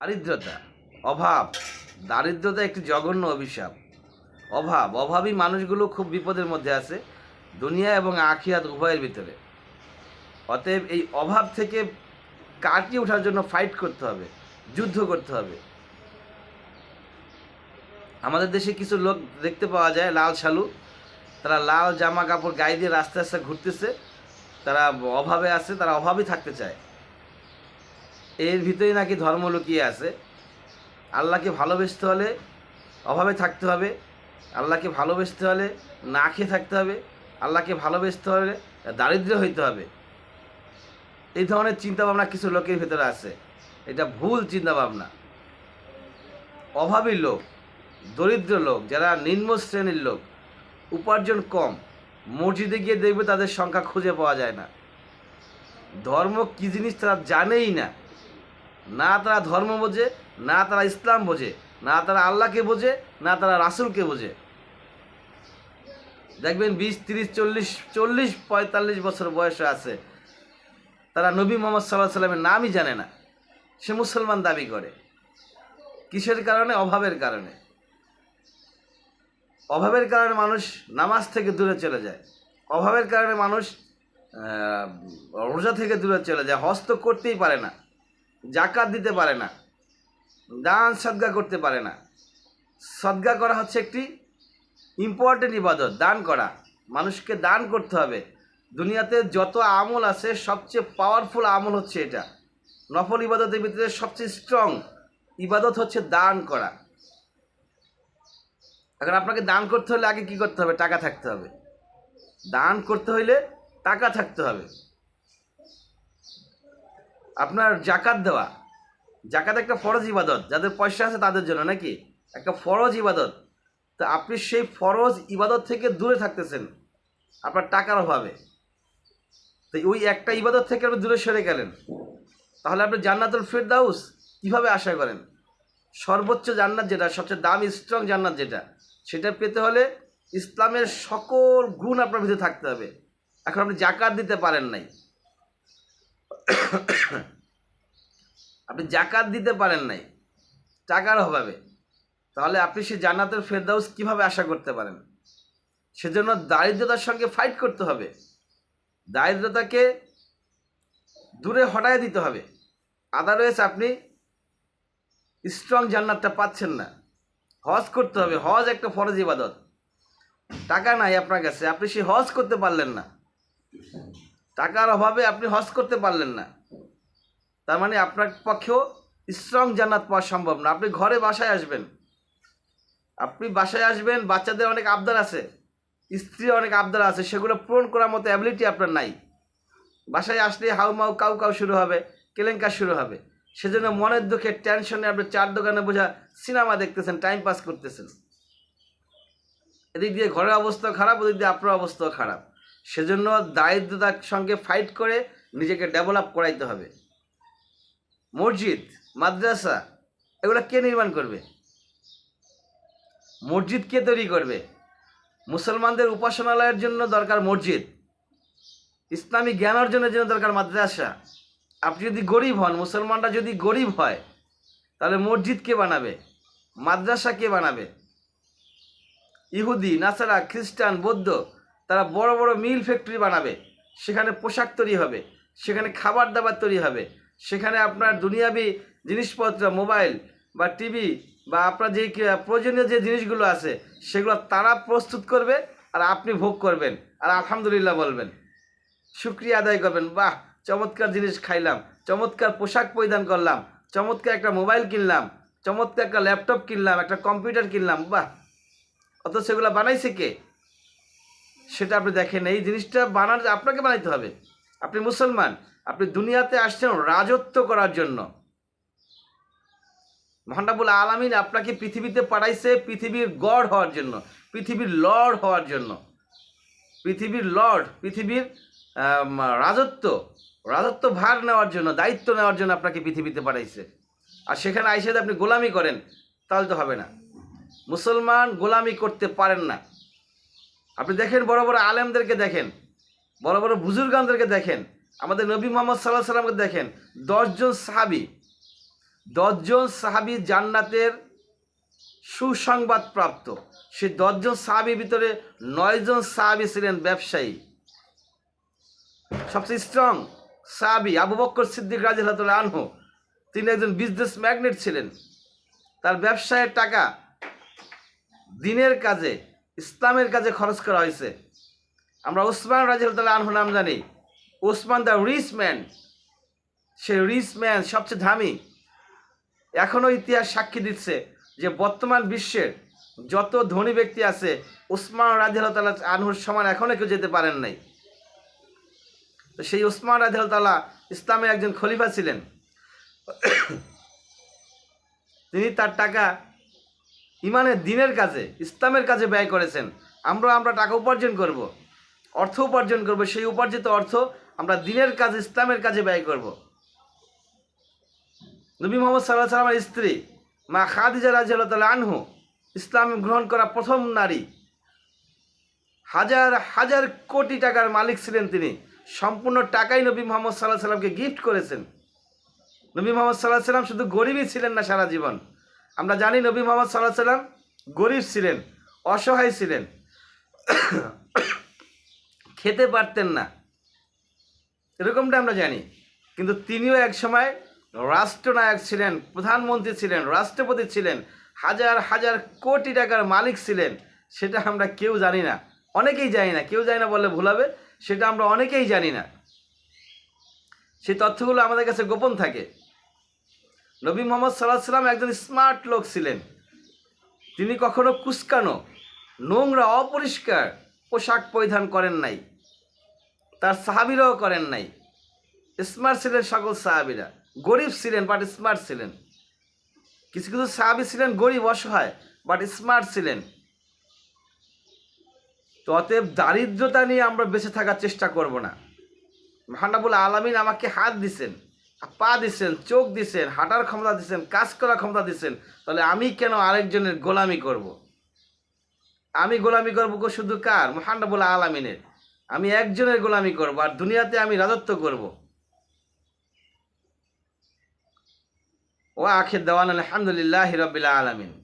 দারিদ্রতা, অভাব। দারিদ্রতা একটি জঘন্য অভিশাপ। অভাব, অভাবী মানুষগুলো খুব বিপদের মধ্যে আছে দুনিয়া এবং আখিয়াত উভয়ের ভিতরে। অতএব এই অভাব থেকে কাটিয়ে ওঠার জন্য ফাইট করতে হবে, যুদ্ধ করতে হবে। আমাদের দেশে কিছু লোক দেখতে পাওয়া যায়, লাল শালু। তারা লাল জামা কাপড় গায়ে দিয়ে রাস্তা রাস্তা ঘুরতেছে। তারা অভাবে আছে, তারা অভাবই থাকতে চায়। এর ভিতরেই নাকি ধর্ম লুকিয়ে আছে। আল্লাহকে ভালোবেসতে হলে অভাবে থাকতে হবে। আল্লাহকে ভালোবেসতে হলে না খেয়ে থাকতে হবে। আল্লাহকে ভালোবেসতে হলে দারিদ্র হইতে হবে। এই ধরনের চিন্তাভাবনা কিছু লোকের ভেতরে আছে। এটা ভুল চিন্তাভাবনা। অভাবী লোক, দরিদ্র লোক, যারা নিম্ন শ্রেণির লোক, উপার্জন কম, মসজিদে গিয়ে দেখবে তাদের সংখ্যা খুঁজে পাওয়া যায় না। ধর্ম কী জিনিস তারা জানেই না। না তারা ধর্ম বোঝে, না তারা ইসলাম বোঝে, না তারা আল্লাহকে বোঝে, না তারা রাসুলকে বোঝে। দেখবেন বিশ, তিরিশ, চল্লিশ চল্লিশ, পঁয়তাল্লিশ বছর বয়সে আছে। তারা নবী মোহাম্মদ সাল্লাহ সাল্লামের নামই জানে না। সে মুসলমান দাবি করে। কিসের কারণে? অভাবের কারণে। অভাবের কারণে মানুষ নামাজ থেকে দূরে চলে যায়। অভাবের কারণে মানুষ রোজা থেকে দূরে চলে যায়। হস্ত করতেই পারে না। জাকাত দিতে পারে না, দান সদ্গা করতে পারে না। সদ্গা করা হচ্ছে একটি ইম্পর্টেন্ট ইবাদত, দান করা। মানুষকে দান করতে হবে। দুনিয়াতে যত আমল আছে, সবচেয়ে পাওয়ারফুল আমল হচ্ছে এটা। নফল ইবাদতের ভিতরে সবচেয়ে স্ট্রং ইবাদত হচ্ছে দান করা। এখন আপনাকে দান করতে হলে আগে কি করতে হবে? টাকা থাকতে হবে। দান করতে হইলে টাকা থাকতে হবে। আপনার জাকাত দেওয়া। জাকাত একটা ফরজ ইবাদত, যাদের পয়সা আছে তাদের জন্য নাকি? একটা ফরজ ইবাদত। তো আপনি সেই ফরজ ইবাদত থেকে দূরে থাকতেছেন, আপনার টাকার অভাবে। তো ওই একটা ইবাদত থেকে আপনি দূরে সরে গেলেন। তাহলে আপনি জান্নাতুল ফিরদাউস কীভাবে আশা করেন? সর্বোচ্চ জান্নাত যেটা, সবচেয়ে দামি স্ট্রং জান্নাত যেটা, সেটা পেতে হলে ইসলামের সকল গুণ আপনার ভিতরে থাকতে হবে। এখন আপনি জাকাত দিতে পারেন নাই। আপনি জাকাত দিতে পারেন নাই, টাকার অভাবে। তাহলে আপনি সে জান্নাতের ফেরদাউস কীভাবে আশা করতে পারেন? সেজন্য দারিদ্রতার সঙ্গে ফাইট করতে হবে। দারিদ্রতাকে দূরে হটায় দিতে হবে। আদারওয়াইজ আপনি স্ট্রং জান্নাতটা পাচ্ছেন না। হজ করতে হবে, হজ একটা ফরজ ইবাদত। টাকা নাই আপনার কাছে, আপনি সে হজ করতে পারলেন না। টাকার অভাবে আপনি হজ করতে পারলেন না। তার মানে আপনার পক্ষেও স্ট্রং জান্নাত পাওয়া সম্ভব না। আপনি ঘরে বাসায় আসবেন। আপনি বাসায় আসবেন, বাচ্চাদের অনেক আবদার আছে স্ত্রীর অনেক আবদার আছে, সেগুলো পূরণ করার মতো অ্যাবিলিটি আপনার নাই। বাসায় আসলে হাউ মাউ কাউ কাউ শুরু হবে কেলেঙ্কার শুরু হবে। সেজন্য মনের দুঃখে টেনশনে আপনি চার দোকানে বোঝা সিনেমা দেখতেছেন টাইম পাস করতেছেন। এদিক দিয়ে ঘরের অবস্থা খারাপ, ওদিক দিয়ে আপনার অবস্থাও খারাপ। সেজন্য দারিদ্রতার সঙ্গে ফাইট করে নিজেকে ডেভেলপ করাইতে হবে। মসজিদ, মাদ্রাসা, এগুলো কে নির্মাণ করবে? মসজিদ কে তৈরি করবে? মুসলমানদের উপাসনালয়ের জন্য দরকার মসজিদ। ইসলামী জ্ঞান অর্জনের জন্য দরকার মাদ্রাসা। আপনি যদি গরিব হন, মুসলমানরা যদি গরিব হয়, তাহলে মসজিদ কে বানাবে? মাদ্রাসা কে বানাবে? ইহুদি, নাসারা, খ্রিস্টান, বৌদ্ধ তারা বড় বড় মিল ফ্যাক্টরি বানাবে, সেখানে পোশাক তৈরি হবে, সেখানে খাবার দাবার তৈরি হবে, সেখানে আপনার দুনিয়াবি জিনিসপত্র, মোবাইল বা টিভি বা আপনার যে প্রয়োজনীয় যে জিনিসগুলো আছে, সেগুলো তারা প্রস্তুত করবে আর আপনি ভোগ করবেন আর আলহামদুলিল্লাহ বলবেন। শুক্রিয়া আদায় করবেন, বাহ, চমৎকার জিনিস খাইলাম, চমৎকার পোশাক পরিধান করলাম, চমৎকার একটা মোবাইল কিনলাম, চমৎকার একটা ল্যাপটপ কিনলাম, একটা কম্পিউটার কিনলাম, বাহ। অত সেগুলো বানাইছে কে? সেটা আপনি দেখেন, এই জিনিসটা বানার আপনাকে বানাইতে হবে। আপনি মুসলমান, আপনি দুনিয়াতে আসছেন রাজত্ব করার জন্য। মহানাবুল আলামিন আপনাকে পৃথিবীতে পাঠাইছে পৃথিবীর গড হওয়ার জন্য, পৃথিবীর লর্ড হওয়ার জন্য। পৃথিবীর লর্ড, পৃথিবীর রাজত্ব রাজত্ব ভার নেওয়ার জন্য, দায়িত্ব নেওয়ার জন্য আপনাকে পৃথিবীতে পাঠাইছে। আর সেখানে আইসে আপনি গোলামি করেন, তাহলে তো হবে না। মুসলমান গোলামি করতে পারেন না। আপনি দেখেন বড় বড় আলেমদেরকে দেখেন, বড় বড় বুজুর্গানদেরকে দেখেন, আমাদের নবী মোহাম্মদ সাল্লাহ সাল্লামকে দেখেন, দশজন সাহাবি দশজন সাহাবি জান্নাতের সুসংবাদ প্রাপ্ত। সে দশজন সাহাবির ভিতরে নয়জন সাহাবি ছিলেন ব্যবসায়ী। সবচেয়ে স্ট্রং সাহাবি আবু বক্কর সিদ্দিক রাজিল আনহু, তিনি একজন বিজনেস ম্যাগনেট ছিলেন। তার ব্যবসায়ের টাকা দিনের কাজে ইসলামের কাজে খরচ করা হয়েছে। আমরা ওসমান রাজিল আনহু নাম জানি। Osman the rich man. Say rich man, সবচেয়ে দামি এখনও ইতিহাস সাক্ষী দিচ্ছে যে বর্তমান বিশ্বের যত ধনী ব্যক্তি আছে, ওসমান রাজিয়াল আনহুর সমান এখনও কেউ যেতে পারেন নাই। তো সেই ওসমান রাজিয়াল তালা ইসলামের একজন খলিফা ছিলেন। তিনি তার টাকা ইমানের দিনের কাজে, ইসলামের কাজে ব্যয় করেছেন। আমরা আমরা টাকা উপার্জন করব। অর্থ উপার্জন করব। সেই উপার্জিত অর্থ আমরা দিনের কাজে, ইসলামের কাজে ব্যয় করব। নবী মোহাম্মদ সাল্লাহ সাল্লামের স্ত্রী মা খাদিজা রাজিয়াল্লাহ আনহু ইসলাম গ্রহণ করা প্রথম নারী। হাজার হাজার কোটি টাকার মালিক ছিলেন তিনি। সম্পূর্ণ টাকাই নবী মোহাম্মদ সাল্লাহ সাল্লামকে গিফট করেছেন। নবী মোহাম্মদ সাল্লাহ সাল্লাম শুধু গরিবই ছিলেন না সারা জীবন। আমরা জানি নবী মোহাম্মদ সাল্লাহ সাল্লাম গরিব ছিলেন, অসহায় ছিলেন। খেতে পারতেন না। এরকমটা আমরা জানি। কিন্তু তিনিও এক সময় রাষ্ট্রনায়ক ছিলেন, প্রধানমন্ত্রী ছিলেন, রাষ্ট্রপতি ছিলেন, হাজার হাজার কোটি টাকার মালিক ছিলেন, সেটা আমরা কেউ জানি না। অনেকেই জানি না। কেউ জানি না বললে ভুল হবে, সেটা আমরা অনেকেই জানি না। সেই তথ্যগুলো আমাদের কাছে গোপন থাকে। নবী মোহাম্মদ সাল্লাহ সাল্লাম একজন স্মার্ট লোক ছিলেন। তিনি কখনো কুস্কানো, নোংরা, অপরিষ্কার পোশাক পরিধান করেন নাই। তার সাহাবিরাও করেন নাই। স্মার্ট ছিলেন সকল সাহাবিরা। গরিব ছিলেন বাট স্মার্ট ছিলেন। কিছু কিছু সাহাবি ছিলেন গরিব, অসহায় বাট স্মার্ট ছিলেন। তো অতএব দারিদ্রতা নিয়ে আমরা বেঁচে থাকার চেষ্টা করব না। মহানাবুল আলমিন আমাকে হাত দিছেন পা দিছেন, চোখ দিছেন, হাঁটার ক্ষমতা দিছেন, কাজ করার ক্ষমতা দিচ্ছেন তাহলে আমি কেন আরেকজনের গোলামি করব। আমি গোলামি করব শুধু কার? মহানবুল আলামিনের। আমি একজনের গোলামি করব আর দুনিয়াতে আমি রাজত্ব করব। ও আখের দেওয়ান আলহামদুলিল্লাহ হিরবিল্লা আলমিন।